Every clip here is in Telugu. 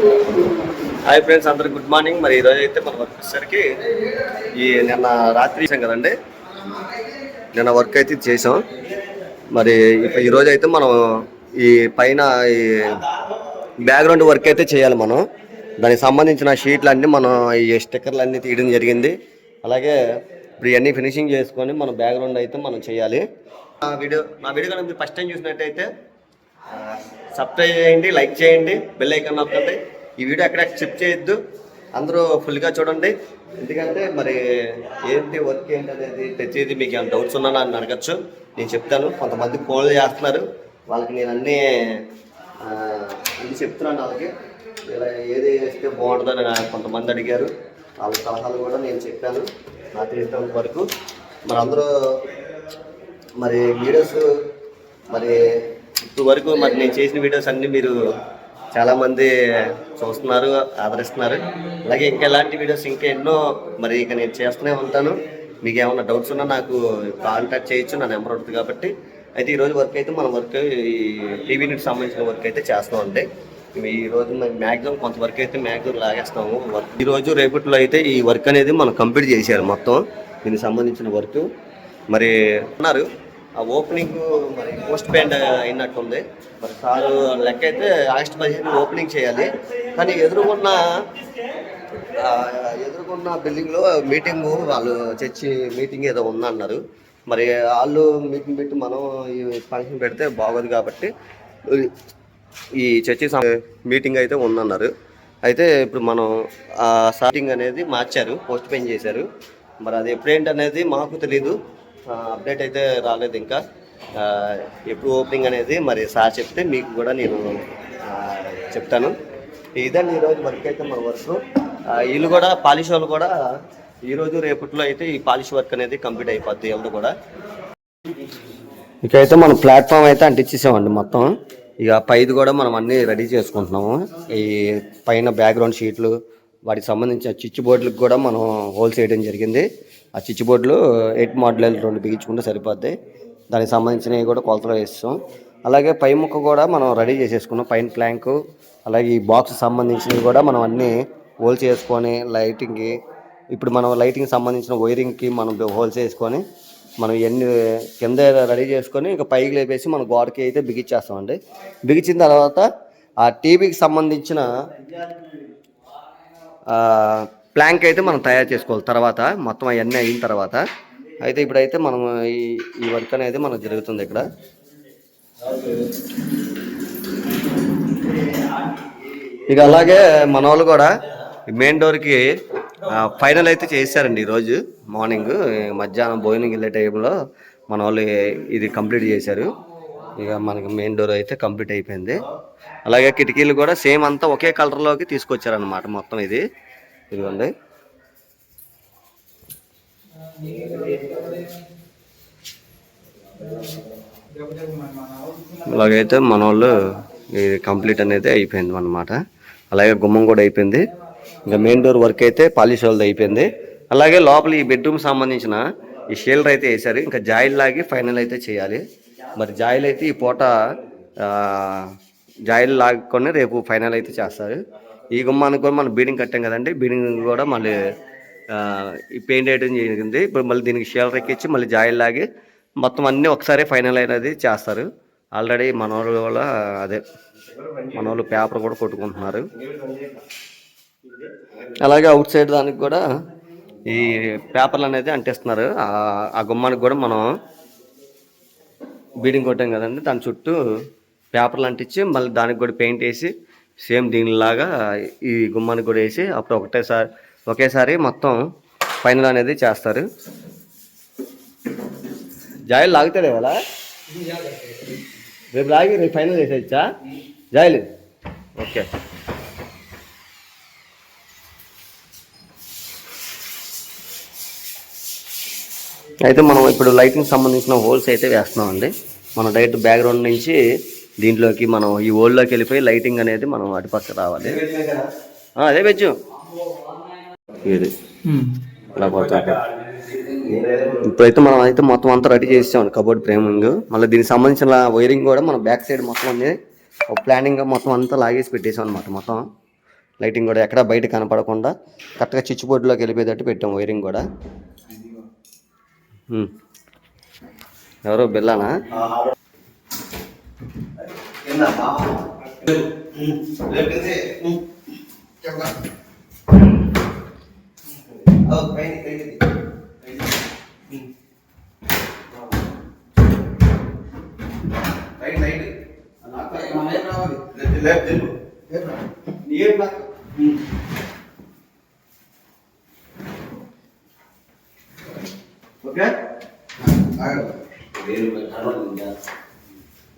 హాయ్ ఫ్రెండ్స్ అందరు గుడ్ మార్నింగ్ మరి ఈరోజు అయితే మనం వర్క్ వచ్చేసరికి ఈ నిన్న రాత్రి చేసాం కదండి? నిన్న వర్క్ అయితే చేసాం. మరి ఇప్పుడు ఈరోజు అయితే మనం ఈ పైన ఈ బ్యాక్గ్రౌండ్ వర్క్ అయితే చేయాలి మనం. దానికి సంబంధించిన షీట్లు అన్నీ మనం ఈ స్టిక్కర్లు అన్నీ తీయడం జరిగింది. అలాగే ఇప్పుడు ఇవన్నీ ఫినిషింగ్ చేసుకొని మనం బ్యాక్గ్రౌండ్ అయితే మనం చేయాలి. నా వీడియో నా వీడియో కనుక మీరు ఫస్ట్ టైం చూసినట్టయితే సబ్స్క్రైబ్ చేయండి లైక్ చేయండి బెల్ ఐకాన్ నొక్కండి. ఈ వీడియో ఎక్కడ స్కిప్ చేయొద్దు. అందరూ ఫుల్గా చూడండి. ఎందుకంటే మరి ఏంటి వర్క్ ఏంటి అనేది తెచ్చేది మీకు ఏమైనా డౌట్స్ ఉన్నా నన్ను అడగచ్చు. నేను చెప్తాను. కొంతమంది ఫోన్లు చేస్తున్నారు. వాళ్ళకి నేను అన్నీ ఇది చెప్తున్నాను వాళ్ళకి. ఇలా ఏది వేస్తే బాగుంటుందని కొంతమంది అడిగారు. వాళ్ళ సలహాలు కూడా నేను చెప్పాను. నా తెలిసినంత వరకు. మరి అందరూ మరి వీడియోస్ మరి ఇప్పుడు వరకు మరి నేను చేసిన వీడియోస్ అన్ని మీరు చాలా మంది చూస్తున్నారు ఆదరిస్తున్నారు. అలాగే ఇంకా ఎలాంటి వీడియోస్ ఇంకా ఎన్నో మరి ఇక నేను చేస్తూనే ఉంటాను. మీకు ఏమైనా డౌట్స్ ఉన్నా నాకు కాంటాక్ట్ చేయొచ్చు నా నెంబర్ ఉంటుంది కాబట్టి. అయితే ఈరోజు వర్క్ అయితే మన వర్క్ ఈ టీవీ సంబంధించిన వర్క్ అయితే చేస్తూ ఉంటాయి ఈ రోజు మ్యాక్సిమం కొంత వర్క్ అయితే మ్యాక్సిమం లాగేస్తాము. వర్క్ ఈరోజు రేపట్లో అయితే ఈ వర్క్ అనేది మనం కంప్లీట్ చేశారు మొత్తం. దీనికి సంబంధించిన వర్క్ మరి అన్నారు ఆ ఓపెనింగ్ మరి పోస్ట్ పెయింట్ అయినట్టుంది. మరి సారు లెక్క అయితే ఆగస్ట్ పదిహేను ఓపెనింగ్ చేయాలి. కానీ ఎదురుకున్న ఎదుర్కొన్న ఎదురుకున్న బిల్డింగ్లో మీటింగ్ వాళ్ళు చర్చి మీటింగ్ ఏదో ఉందన్నారు. మరి వాళ్ళు మీటింగ్ పెట్టి మనం ఈ ఫంక్షన్ పెడితే బాగోదు కాబట్టి ఈ చర్చి మీటింగ్ అయితే ఉందన్నారు. అయితే ఇప్పుడు మనం ఆ స్టార్టింగ్ అనేది మార్చారు పోస్ట్ పెయిన్ చేశారు. మరి అది ఎప్పుడేంటి అనేది మాకు తెలీదు. అప్డేట్ అయితే రాలేదు ఇంకా. ఎప్పుడు ఓపెనింగ్ అనేది మరి సార్ చెప్తే మీకు కూడా నేను చెప్తాను. ఇదండి ఈరోజు వర్క్ అయితే మన వర్క్ వీళ్ళు కూడా పాలిష్ వాళ్ళు కూడా ఈరోజు రేపట్లో అయితే ఈ పాలిష్ వర్క్ అనేది కంప్లీట్ అయిపోద్ది ఎవరు కూడా. ఇకైతే మనం ప్లాట్ఫామ్ అయితే అంటించేసామండి మొత్తం. ఇక పైది కూడా మనం అన్నీ రెడీ చేసుకుంటున్నాము. ఈ పైన బ్యాక్గ్రౌండ్ షీట్లు వాటికి సంబంధించిన చిచ్చు బోర్డులకు కూడా మనం హోల్సేయడం జరిగింది. ఆ స్విచ్ బోర్డులు ఎయిట్ మోడల్ రెండు బిగించుకుంటే సరిపోద్ది. దానికి సంబంధించినవి కూడా కొలతలు వేస్తాం. అలాగే పై ముక్క కూడా మనం రెడీ చేసేసుకున్నాం. పైన ప్లాంకు అలాగే ఈ బాక్స్ సంబంధించినవి కూడా మనం అన్నీ హోల్ చేసుకొని లైటింగ్కి ఇప్పుడు మనం లైటింగ్ సంబంధించిన వైరింగ్కి మనం హోల్స్ చేసుకొని మనం ఎన్ని కింద రెడీ చేసుకొని ఇంకా పైకి లేపేసి మన గోడకి అయితే బిగించేస్తామండి. బిగించిన తర్వాత ఆ టీవీకి సంబంధించిన ప్లాంక్ అయితే మనం తయారు చేసుకోవాలి. తర్వాత మొత్తం అవన్నీ అయిన తర్వాత అయితే ఇప్పుడైతే మనం ఈ ఈ వర్క్ అనేది మనకు జరుగుతుంది ఇక్కడ. ఇక అలాగే మన వాళ్ళు కూడా మెయిన్ డోర్కి ఫైనల్ అయితే చేశారండి ఈరోజు మార్నింగ్ మధ్యాహ్నం భోజనం వెళ్ళే టైంలో మన వాళ్ళు ఇది కంప్లీట్ చేశారు. ఇక మనకి మెయిన్ డోర్ అయితే కంప్లీట్ అయిపోయింది. అలాగే కిటికీలు కూడా సేమ్ అంతా ఒకే కలర్లోకి తీసుకొచ్చారనమాట మొత్తం ఇది. ఇదిగోండి. అలాగైతే మన వాళ్ళు ఇది కంప్లీట్ అనేది అయిపోయింది అన్నమాట. అలాగే గుమ్మం కూడా అయిపోయింది. ఇంకా మెయిన్ డోర్ వర్క్ అయితే పాలిష్ వాళ్ళది అయిపోయింది. అలాగే లోపల ఈ బెడ్రూమ్ సంబంధించిన ఈ షీల్డర్ అయితే వేశారు. ఇంకా జాయిల్ లాగి ఫైనల్ అయితే చేయాలి. మరి జాయిల్ అయితే ఈ పూట జాయిల్ లాక్కొని రేపు ఫైనల్ అయితే చేస్తారు. ఈ గుమ్మానికి కూడా మనం బీడింగ్ కట్టాం కదండి. బీడింగ్ కూడా మళ్ళీ ఈ పెయింట్ వేయడం జరిగింది. ఇప్పుడు మళ్ళీ దీనికి షేల్డర్ ఎక్కించి మళ్ళీ జాయిల్ లాగి మొత్తం అన్నీ ఒకసారి ఫైనల్ అయినది చేస్తారు. ఆల్రెడీ మనోళ్ళు కూడా అదే మనోళ్ళు పేపర్ కూడా కొట్టుకుంటున్నారు. అలాగే అవుట్ సైడ్ దానికి కూడా ఈ పేపర్లు అనేది అంటిస్తున్నారు. ఆ- ఆ గుమ్మానికి కూడా మనం బీడింగ్ కొట్టాం కదండి. దాని చుట్టూ పేపర్లు అంటించి మళ్ళీ దానికి కూడా పెయింట్ వేసి సేమ్ దీనిలాగా ఈ గుమ్మానికి కూడా వేసి అప్పుడు ఒకటేసారి ఒకేసారి మొత్తం ఫైనల్ అనేది చేస్తారు. జాయిలు లాగుతాడు ఇవాళ? రేపు లాగి రేపు ఫైనల్ చేసేచ్చా జాయిలు. ఓకే. అయితే మనం ఇప్పుడు లైటింగ్ సంబంధించిన హోల్స్ అయితే వేస్తున్నామండి. మన మనం డైరెక్ట్ బ్యాక్గ్రౌండ్ నుంచి దీంట్లోకి మనం ఈ హోల్లోకి వెళ్ళిపోయి లైటింగ్ అనేది మనం అటుపక్క రావాలి. ఆ, అదే వెజ్జు ఇది పోతుంది ఇప్పుడైతే మనం అయితే మొత్తం అంతా రెడీ చేసాం కబోర్డ్ ఫ్రేమింగ్. మళ్ళీ దీనికి సంబంధించిన వైరింగ్ కూడా మనం బ్యాక్ సైడ్ మొత్తం ఒక ప్లానింగ్ మొత్తం అంతా లాగేసి పెట్టేసాం అనమాట మొత్తం. లైటింగ్ కూడా ఎక్కడ బయట కనపడకుండా కరెక్ట్గా చిచ్చు బోర్డులోకి వెళ్ళిపోయేటట్టు పెట్టాం వైరింగ్ కూడా. ఎవరో బిల్లానా ఓకే కట్టేసుకురా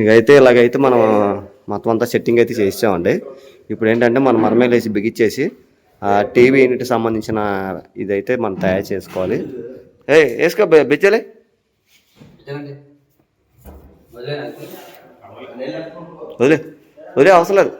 ఇక అయితే ఇలాగైతే మనం మొత్తం అంతా సెట్టింగ్ అయితే చేసామండి ఇప్పుడు ఏంటంటే మనం మరమేలు వేసి బిగించేసి ఆ టీవీ యూనిట్ సంబంధించిన ఇదైతే మనం తయారు చేసుకోవాలి. ఏ వేసుకో బెచ్చలే. వదిలే వదిలే అవసరం లేదు.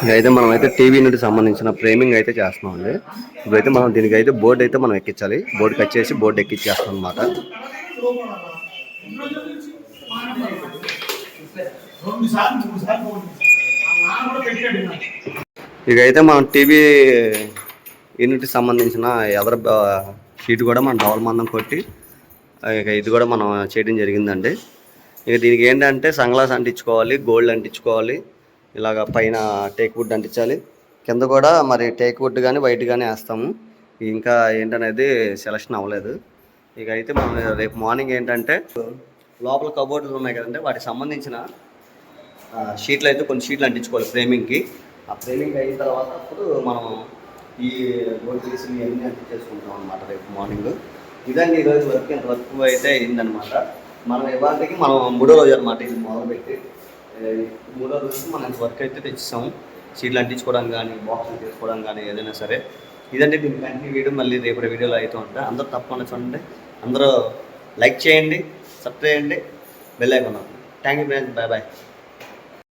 ఇదైతే మనం అయితే టీవీ నుండి సంబంధించిన ఫ్రేమింగ్ అయితే చేస్తున్నాం అండి ఇప్పుడైతే మనం దీనికి అయితే బోర్డు అయితే మనం ఎక్కించాలి. బోర్డు కట్ చేసి బోర్డు ఎక్కించేస్తాం అనమాట ఇక అయితే మనం టీవీ యూనిట్కి సంబంధించిన ఎదర షీట్ కూడా మనం డబల్ మందం కొట్టి ఇక ఇది కూడా మనం చేయడం జరిగిందండి. ఇక దీనికి ఏంటంటే సన్గ్లాస్ అంటించుకోవాలి గోల్డ్ అంటించుకోవాలి ఇలాగ పైన టేక్ వుడ్ అంటించాలి. కింద కూడా మరి టేక్ వుడ్ కానీ వైట్ కానీ వేస్తాము. ఇంకా ఏంటనేది సెలక్షన్ అవ్వలేదు. ఇక అయితే మనం రేపు మార్నింగ్ ఏంటంటే లోపల కబోర్డులు ఉన్నాయి కదంటే వాటికి సంబంధించిన షీట్లు అయితే కొన్ని షీట్లు అంటించుకోవాలి ఫ్రేమింగ్కి. ఆ ఫ్రేమింగ్ అయిన తర్వాత అప్పుడు మనం ఈ గోల్డ్ పీస్ ఇవన్నీ అంటించేసుకుంటాం అనమాట రేపు మార్నింగ్. ఇదండి ఈరోజు వర్క్ ఇంత వర్క్ అయితే అయిందనమాట మనం ఇవాళకి మనం మూడో రోజు అనమాట ఇది మొదలుపెట్టి. మూడో రోజు మనం ఇంత వర్క్ అయితే తెచ్చిస్తాము షీట్లు అంటించుకోవడం కానీ బాక్సులు తీసుకోవడం కానీ ఏదైనా సరే. ఇదంటే దీని కంటిన్యూ వీడియో మళ్ళీ రేపు వీడియోలో అయితే ఉంటాయి అందరూ తప్పకుండా చూడండి. అందరూ లైక్ చేయండి. సబ్స్క్రైబ్ చేయండి. Bell icon thank you friends. Bye bye.